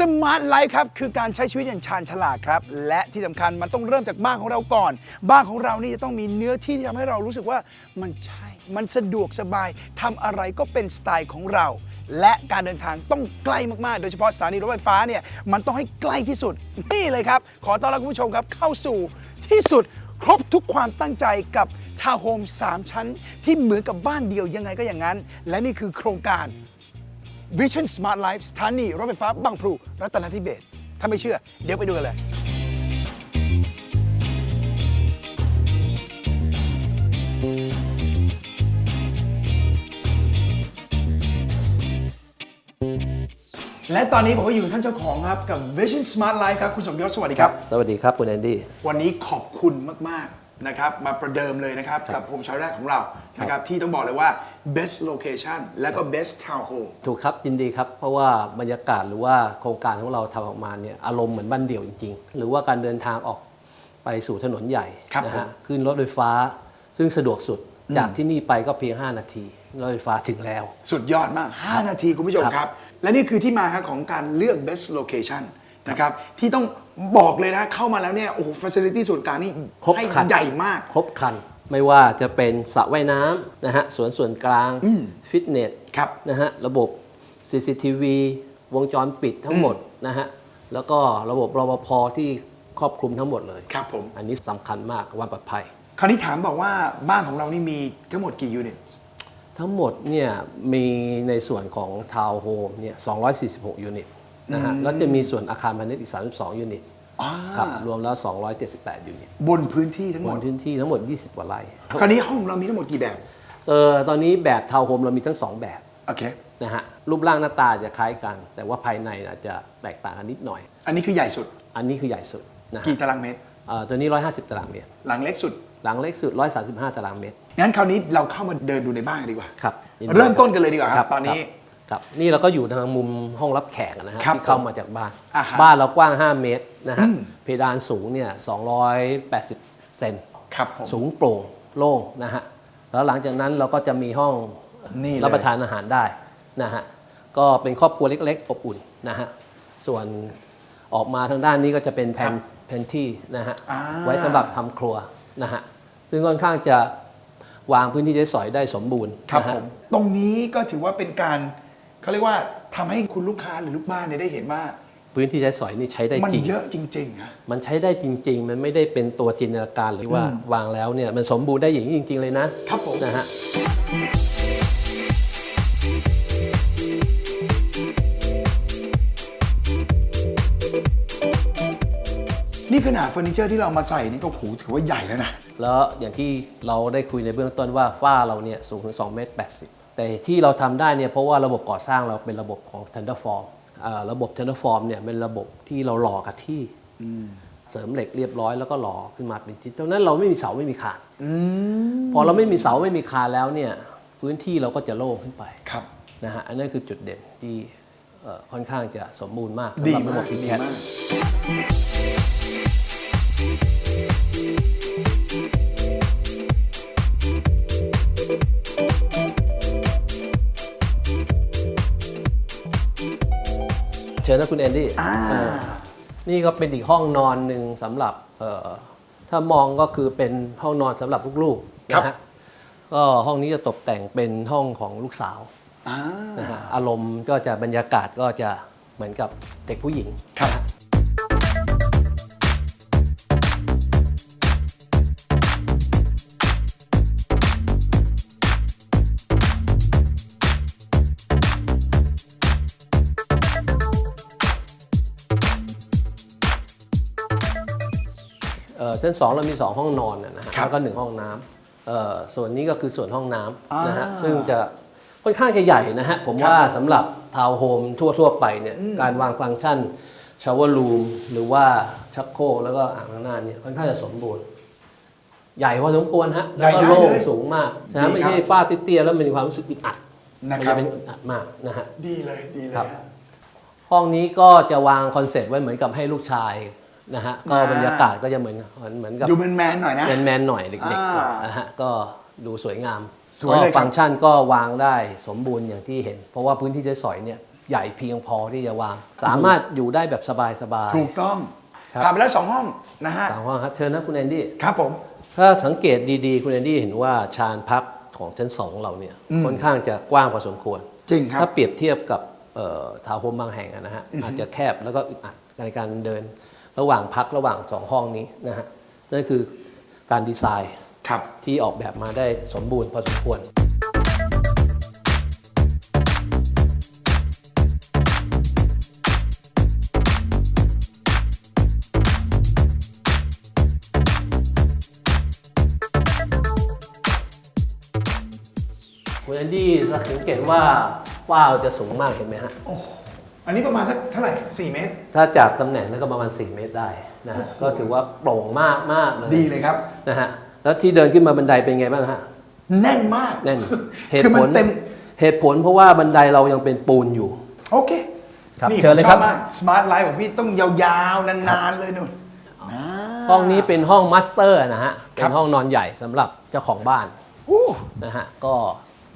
สมาร์ทไลฟ์ครับ คือการใช้ชีวิตอย่างชาญฉลาดครับ และที่สำคัญมันต้องเริ่มจากบ้านของเราก่อน บ้านของเรานี่จะต้องมีเนื้อที่ที่ทำให้เรารู้สึกว่ามันใช่ มันสะดวกสบายทำอะไรก็เป็นสไตล์ของเรา และการเดินทางต้องใกล้มากๆ โดยเฉพาะสถานีรถไฟฟ้าเนี่ยมันต้องให้ใกล้ที่สุดนี่เลยครับ ขอต้อนรับคุณผู้ชมครับเข้าสู่ที่สุด ครบทุกความตั้งใจกับทาวน์โฮม3 ชั้น ที่เหมือนกับบ้านเดียวยังไงก็อย่างนั้น และนี่คือโครงการ Vision Smart Life สถานีรถไฟฟ้าบางพลูรัตนทิเบศถ้าไม่เชื่อ เดี๋ยวไปดูกันเลย และตอนนี้ผมก็อยู่กับท่านเจ้าของครับ กับ Vision Smart Life ครับ คุณสมยศสวัสดีครับ สวัสดีครับคุณแอนดี้ วันนี้ขอบคุณมาก ๆ นะครับ มาประเดิมเลยนะครับ กับโฮมชอยแรกของเรานะครับที่ต้องบอกเลยว่า best location และก็ best town home ถูกครับยินดีครับ เพราะว่าบรรยากาศหรือว่าโครงการของเราทำออกมาเนี่ยอารมณ์เหมือนบ้านเดี่ยวจริง ๆ หรือว่าการเดินทางออกไปสู่ถนนใหญ่ครับนะผฮะมขึ้นรถไฟฟ้า ซึ่งสะดวกสุดจากที่นี่ไปก็เพียง 5 นาทีรถไฟฟ้าถึงแล้ว สุดยอดมาก 5 นาทีคุณผู้ชมครับครับ และนี่คือที่มาครับของการเลือก best location นะครับที่ต้องบอกเลยนะเข้ามาแล้วเนี่ยโอ้โห facility ส่วนกลางนี่ครบให้ครัน ใหญ่มาก ครบครัน ไม่ว่าจะเป็นสระว่ายน้ำนะฮะสวนส่วนกลาง อืม ฟิตเนส ครับ นะฮะระบบ CCTV วงจรปิดทั้งหมดนะฮะแล้วก็ระบบรปภที่ครอบคลุมทั้งหมดเลย ครับผม อันนี้สำคัญมากความปลอดภัย คราวนี้ถามบอกว่าบ้านของเรานี่มีทั้งหมดกี่ยูนิต ทั้งหมดเนี่ยมีในส่วนของทาวน์โฮมเนี่ย246 ยูนิตนะฮะ แล้วจะมีส่วนอาคารพาณิชย์อีก 32 ยูนิตอ่าครับรวมแล้ว 278 ยูนิต บนพื้นที่ทั้งหบมดนพื้นที่ทั้งหมด 20 กว่าไร่คราวนี้ห้องเรามีทั้งหมดกี่แบบ เออตอนนี้แบบทาวน์โฮมเรามีทั้ง 2 แบบโอเค นะฮะ รูปร่างหน้าตาจะคล้ายกัน แต่ว่าภายในอาจจะแตกต่างกันนิดหน่อย อันนี้คือใหญ่สุด อันนี้คือใหญ่สุดนะฮะกี่ตารางเมตร เอ่อตัวนี้ 150 ตารางเมตร หลังเล็กสุด หลังเล็กสุด 135 ตารางเมตร งั้นคราวนี้เราเข้ามาเดินดูในบ้านกันดีกว่า ครับยิดีเริ่มต้นกันเลยดีกว่าครับตอนนี้ครับนี่เราก็อยู่ทางมุมห้องรับแขกนะฮะครับที่เข้ามาจากบ้าน อ่าฮะบ้านเรากว้าง 5 เมตรนะฮะอืม เพดานสูงเนี่ย280 เซนครับผม สูงโปร่งโล่งนะฮะแล้วหลังจากนั้นเราก็จะมีห้องนี่เลย รับประทานอาหารได้นะฮะก็เป็นครอบครัวเล็กๆอบอุ่นนะฮะส่วนออกมาทางด้านนี้ก็จะเป็นแผนแผนที่นะฮะ อ่า ไว้สำหรับทำครัวนะฮะ ซึ่งค่อนข้างจะ วางพื้นที่ใช้สอยได้สมบูรณ์ครับนะฮะ ผมตรงนี้ก็ถือว่าเป็นการเขาเรียกว่าทำให้คุณลูกค้าหรือลูกบ้านเนี่ยได้เห็นว่า พื้นที่ใช้สอยนี่ใช้ได้มันจริง เยอะจริงๆอะมันใช้ได้จริง ๆ มันไม่ได้เป็นตัวจินตนาการหรือว่าอืม วางแล้วเนี่ยมันสมบูรณ์ได้อย่างนี้จริง ๆ เลยนะครับผม นะฮะ นี่ขนาดเฟอร์นิเจอร์ที่เรามาใส่นี่ก็โหถือว่าใหญ่แล้วนะ แล้วอย่างที่เราได้คุยในเบื้องต้นว่าฝ้าเราเนี่ยสูงถึง2เมตร80 แต่ที่เราทำได้เนี่ยเพราะว่าระบบก่อสร้างเราเป็นระบบของ Tenderform อ่าระบบ Tenderform เนี่ยเป็นระบบที่เราหล่อกับที่เสริมเหล็กเรียบร้อยแล้วก็หล่อขึ้นมาเป็นชิ้นดังนั้นเราไม่มีเสาไม่มีคานพอเราไม่มีเสาไม่มีคานแล้วเนี่ยพื้นที่เราก็จะโล่งขึ้นไปครับนะฮะอันนั้นคือจุดเด่นที่เอ่อ ค่อนข้างจะสมบูรณ์มากดีสำหรับระมาบกบ King ดี Cat มากเชิญนะคุณแอนดี้อ่าเออนี่ก็เป็นอีกห้องนอนหนึ่งสำหรับเอ่อถ้ามองก็คือเป็นห้องนอนสำหรับลูกๆครับนะฮะก็ห้องนี้จะตกแต่งเป็นห้องของลูกสาวอ่า นะฮะอารมณ์ก็จะบรรยากาศก็จะเหมือนกับเด็กผู้หญิง ครับ เอ่อชั้นสองเรามีสองห้องนอนนะฮะครับแล้วก็หนึ่งห้องน้ำเอ่อส่วนนี้ก็คือส่วนห้องน้ำนะฮะอ่า ซึ่งจะ ค่อนข้างจะใหญ่นะฮะ ผมครับว่าสำหรับทาวน์โฮมทั่ว ๆ ไปเนี่ยการวางฟังก์ชันชาวเวอร์รูมหรือว่าชักโครกแล้วก็อ่างล้างหน้าเนี่ยค่อนข้างจะสมบูรณ์ ใหญ่พอสมควรฮะ แล้วก็ใหญ่ได้โล่งเลยสูงมากนะฮะดีไม่ครับใช่ฝ้าเตี้ยๆแล้วมีความรู้สึกอึดอัดนะมันครัจะบเป็นอึดอัดมากนะฮะดีเลยดีเลยครับฮะห้องนี้ก็จะวางคอนเซ็ปต์ไว้เหมือนกับให้ลูกชายนะฮะก็อ่าบรรยากาศก็จะเหมือนเหมือนกับดูแมนๆหน่อยนะแมนแมนๆหน่อยเด็กๆหน่อยอ่านนะฮะก็ดูสวยงาม สวยเลยครับก็ฟังก์ชันก็วางได้สมบูรณ์อย่างที่เห็น เพราะว่าพื้นที่ใช้สอยเนี่ยใหญ่เพียงพอที่จะวาง สามารถอยู่ได้แบบสบาย ถูกต้องครับ ผ่านไปแล้วสองห้องนะฮะ ๆสามห้องครับเชิญนะคุณแอนดี้ ครับผม ถ้าสังเกตดีๆ คุณแอนดี้เห็นว่าชานพักของชั้นสองเราเนี่ยอืม ค่อนข้างจะกว้างพอสมควร จริงครับ ถ้าเปรียบเทียบกับเอ่อทาวน์โฮมบางแห่งอะนะฮะอาจจะแคบแล้วก็อึดอัดในการเดิน ระหว่างพักระหว่างสองห้องนี้นะฮะนั่นคือการดีไซน์ครับ ที่ออกแบบมาได้สมบูรณ์พอสมควรคุณแอนดี้สังเกตว่าฝ้าเราจะสูงมากเห็นไหมฮะอันนี้ประมาณสักเท่าไหร่ 4 เมตร ถ้าจากตำแหน่งนั้นก็ประมาณ 4 เมตรได้นะฮะ ก็ถือว่าโปร่งมากมากเลย ดีเลยครับ นะฮะ แล้วที่เดินขึ้นมาบันไดเป็นไงบ้างฮะ แน่นมากแน่นเหคืตุอผมัลนเต็ม เหตุผลเพราะว่าบันไดเรายังเป็นปูนอยู่ โอเคครับนี่เชิญเลยผมคชรัอบบมากสมาร์ทไลฟ์ของพี่ต้องยาวๆ นานๆ เลยนู่นอ่า ห้องนี้เป็นห้องมาสเตอร์นะฮะ ครัเป็บ นห้องนอนใหญ่สำหรับเจ้าของบ้านอู้นะฮะ ก็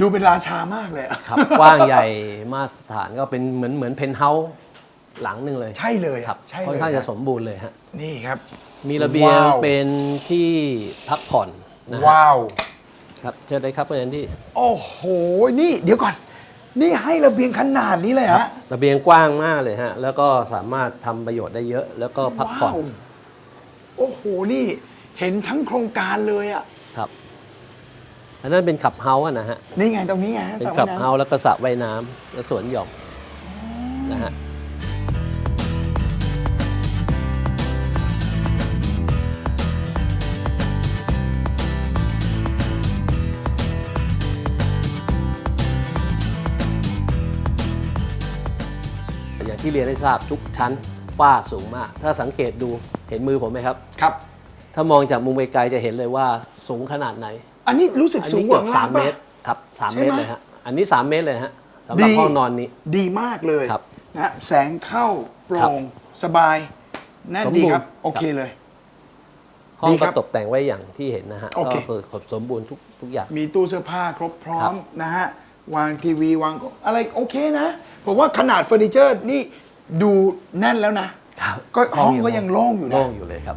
ดูเป็นราชามากเลยอะขับ กว้างใหญ่มาตรฐานก็เป็นเหมือนเหมือนเพนท์เฮาส์หลังหนึ่งเลยใช่เลยครับใช่ค่อนเลยข้างจะคสรับมบูรณ์เลยฮะ นี่ครับ มีระเบียงว้าว เป็นที่พักผ่อนนะฮะว้าว ครับเชิญเลยครับคุณแอนดี้โอ้โห นี่เดี๋ยวก่อน นี่ให้ระเบียงขนาดนี้เลยฮะระเบียงกว้างมากเลยฮะแล้วก็สามารถทำประโยชน์ได้เยอะ แล้วก็พักผ่อนว้าวโอ้โห นี่เห็นทั้งโครงการเลยอะ ครับอันนั้นเป็นขับเฮาส์อะนะฮะ นี่ไงตรงนี้ไงฮะเป็นสระขัว่ายบน้ำเฮาส์แล้วก็สระว่ายน้ำและสวนหย่อมนะฮะ ที่เรียนให้ทราบทุกชั้นฝ้าสูงมาก ถ้าสังเกตดูเห็นมือผมไหมครับ ครับ ถ้ามองจากมุมไกลๆจะเห็นเลยว่าสูงขนาดไหน อันนี้รู้สึกอันสูงนี้กเกืว่าอบข้างสาล่างมเมปะตรครับสามใช่เมตรไหมเลยฮะอันนี้สามเมตรเลยฮะสำหรับดี ห้องนอนนี้ดีมากเลยครับนะฮะแสงเข้าโปครัร่บงสบายแน่นสมดีบูรณ์ครับ โอเคครับ เลย ห้องดีคก็รับตกแต่งไว้อย่างที่เห็นนะฮะโอเค ก็คือครบสมบูรณ์ทุกทุกอย่าง มีตู้เสื้อผ้าครบพร้อครัมบนะฮะ วางทีวีวางอะไรโอเคนะ ผมว่าขนาดเฟอร์นิเจอร์นี่ดูแน่นแล้วนะ ครับก็ห้องก็ยังโล่งอยู่นะ โล่งอยู่เลยครับ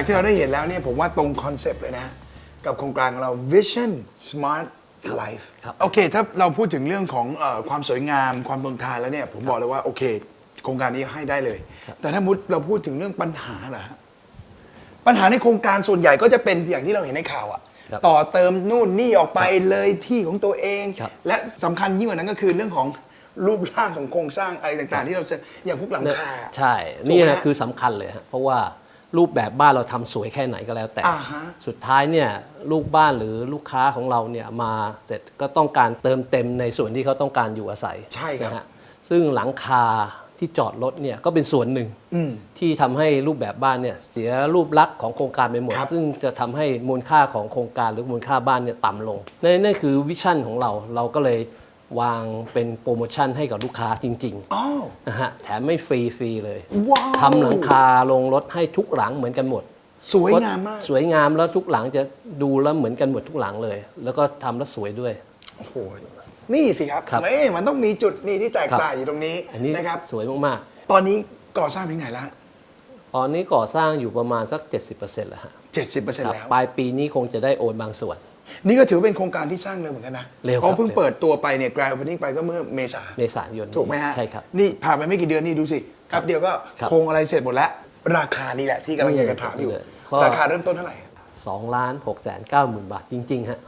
จากที่เราได้เห็นแล้วเนี่ยผมว่าตรงคอนเซปต์เลยนะ กับโครงการของเรา Vision Smart Life ครับโอเค ถ้าเราพูดถึงเรื่องของเออความสวยงามความทนทานแล้วเนี่ย ผมบอกเลยว่าโอเค โครงการนี้ให้ได้เลย แต่ถ้ามุดเราพูดถึงเรื่องปัญหาเหรอฮะปัญหาในโครงการส่วนใหญ่ก็จะเป็นอย่างที่เราเห็นในข่าวอะครับต่อเติมนู่นนี่ออกไปเลยที่ของตัวเอง ครับ และสำคัญยิ่งกว่านั้นก็คือเรื่องของรูปร่างของโครงสร้างอะไรต่างๆ ที่เราจะอย่างพวกหลังคา ใช่ถูกไหมนี่นะฮะ คือสำคัญเลยฮะ เพราะว่า รูปแบบบ้านเราทำสวยแค่ไหนก็แล้วแต่ อ่าฮะ สุดท้ายเนี่ยลูกบ้านหรือลูกค้าของเราเนี่ยมาเสร็จก็ต้องการเติมเต็มในส่วนที่เขาต้องการอยู่อาศัยใช่ครับ นะฮะซึ่งหลังคาที่จอดรถเนี่ยก็เป็นส่วนหนึ่งอืม ที่ทำให้รูปแบบบ้านเนี่ยเสียรูปลักษณ์ของโครงการไปหมด ครับ ซึ่งจะทำให้มูลค่าของโครงการหรือมูลค่าบ้านเนี่ยต่ำลงนั่นนั่นคือวิชั่นของเราเราก็เลย วางเป็นโปรโมชั่นให้กับลูกค้าจริงอ้าวๆนะฮะแถมไม่ฟรีฟรีเลยว้าวทำหลังคาลงรถให้ทุกหลังเหมือนกันหมดสวยงามมาก สวยงามแล้วทุกหลังจะดูแล้วเหมือนกันหมดทุกหลังเลย แล้วก็ทำแล้วสวยด้วย โอ้โหนี่สิครับครับเอ้ยมันต้องมีจุดนี่ที่แตกครับ ต่างอยู่ตรงนี้อันนี้นะครับ สวยมากตอนนี้ก่อสร้างถึงไหนแล้วๆตอนนี้ก่อสร้างอยู่ประมาณสัก 70%แล้วฮะเจ็ดสิบเปอร์เซ็นคต์รับแล้ว ปลายปีนี้คงจะได้โอนบางส่วน นี่ก็ถือเป็นโครงการที่สร้างเร็วเหมือนกันนะเร็วครับเพราะเพิ่งเปิดตัวไปเนี่ยกรายโอเพนนิ่งไปก็เมื่อเมษาเมษายนนี้ถูกไหมฮะใช่ครับ นี่ผ่านไปไม่กี่เดือนนี่ดูสิแป๊บเดียวก็ครับโครงอะไรเสร็จหมดแล้ว ราคานี่แหละที่กำลังอยากจะถามอยู่นี่เลยก็ ราคาเริ่มต้นเท่าไหร่2ล้าน6แสน9หมื่นบาทจริง ๆ ฮะ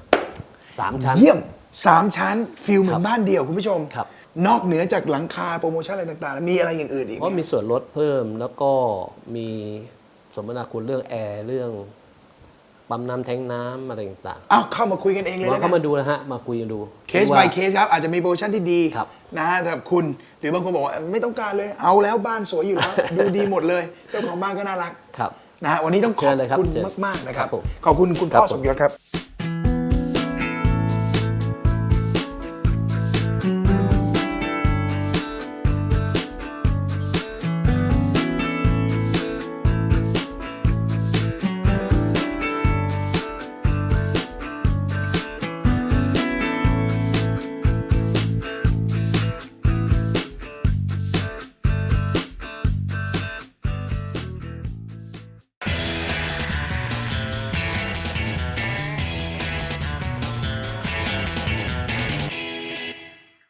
สามชั้น เยี่ยมสามชั้นฟิลเหมือครันบบ้านเดียวคุณผู้ชมครับ นอกเหนือจากหลังคาโปรโมชั่นอะไรต่างๆแล้วมีอะไรอย่างอื่นอีกไหเพราะมีส่วนลดเพิ่มแล้วก็มีสมนาคุณเรื่องแอร์เรื่อง ปั๊มน้ำแทงน้ำอะไรต่างอ้าวเข้ามาคุยกันเองเลยๆมานะเข้ามาดูนะฮะ มาคุยกันดูเคส ว่า by เคสครับ อาจจะมีโปรโมชั่นที่ดีครับ นะฮะสำหรับคุณ หรือบางคนบอกว่าไม่ต้องการเลย เอาแล้วบ้านสวยอยู่แล้ว ดูดีหมดเลย เจ้าของบ้านก็น่ารักครับ นะฮะวันนี้ต้องขเชิอบญเลยครับคุณเชิญมาก ๆ นะครับ ครับผมขอบคุณคุณครับพ่อผม สมยศครับ